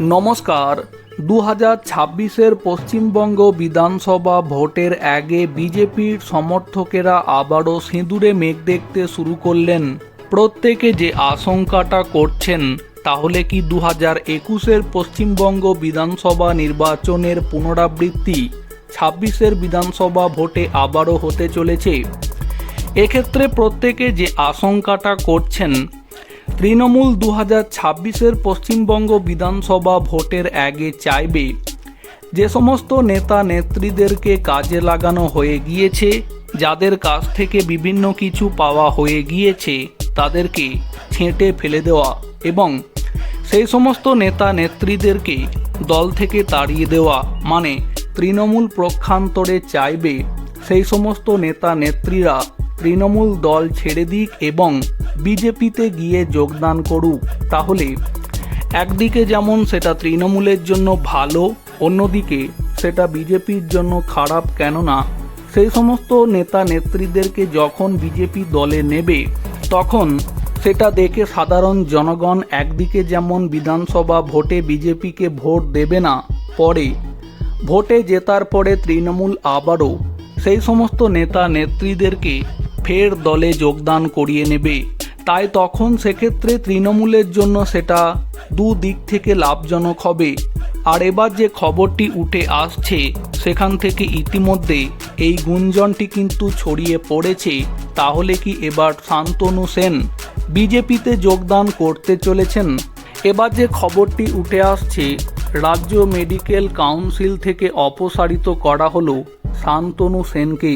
নমস্কার। দু হাজার ছাব্বিশের পশ্চিমবঙ্গ বিধানসভা ভোটের আগে বিজেপির সমর্থকেরা আবারও সিঁদুরে মেঘ দেখতে শুরু করলেন। প্রত্যেকে যে আশঙ্কাটা করছেন, তাহলে কি দু হাজার একুশের পশ্চিমবঙ্গ বিধানসভা নির্বাচনের পুনরাবৃত্তি ছাব্বিশের বিধানসভা ভোটে আবারও হতে চলেছে? এক্ষেত্রে প্রত্যেকে যে আশঙ্কাটা করছেন তৃণমূল দু হাজার ছাব্বিশের পশ্চিমবঙ্গ বিধানসভা ভোটের আগে চাইবে। যে সমস্ত নেতা নেত্রীদেরকে কাজে লাগানো হয়ে গিয়েছে, যাদের কাছ থেকে বিভিন্ন কিছু পাওয়া হয়ে গিয়েছে, তাদেরকে ছেঁটে ফেলে দেওয়া এবং সেই সমস্ত নেতা নেত্রীদেরকে দল থেকে তাড়িয়ে দেওয়া মানে তৃণমূল প্রক্ষান্তরে চাইবে। সেই সমস্ত নেতা নেত্রীরা তৃণমূল দল ছেড়ে দিক এবং বিজেপিতে গিয়ে যোগদান করুক, তাহলে একদিকে যেমন সেটা তৃণমূলের জন্য ভালো, অন্যদিকে সেটা বিজেপির জন্য খারাপ, কেননা সেই সমস্ত নেতা নেত্রীদেরকে যখন বিজেপি দলে নেবে, তখন সেটা দেখে সাধারণ জনগণ একদিকে যেমন বিধানসভা ভোটে বিজেপিকে ভোট দেবে না, পরে ভোটে জেতার পরে তৃণমূল আবারও সেই সমস্ত নেতা নেত্রীদেরকে ফের দলে যোগদান করিয়ে নেবে। তাই তখন সেক্ষেত্রে তৃণমূলের জন্য সেটা দু দিক থেকে লাভজনক হবে। আর এবার যে খবরটি উঠে আসছে, সেখান থেকে ইতিমধ্যে এই গুঞ্জনটি কিন্তু ছড়িয়ে পড়েছে। তাহলে কি এবার শান্তনু সেন বিজেপিতে যোগদান করতে চলেছেন? এবার যে খবরটি উঠে আসছে, রাজ্য মেডিকেল কাউন্সিল থেকে অপসারিত করা হলো শান্তনু সেনকে।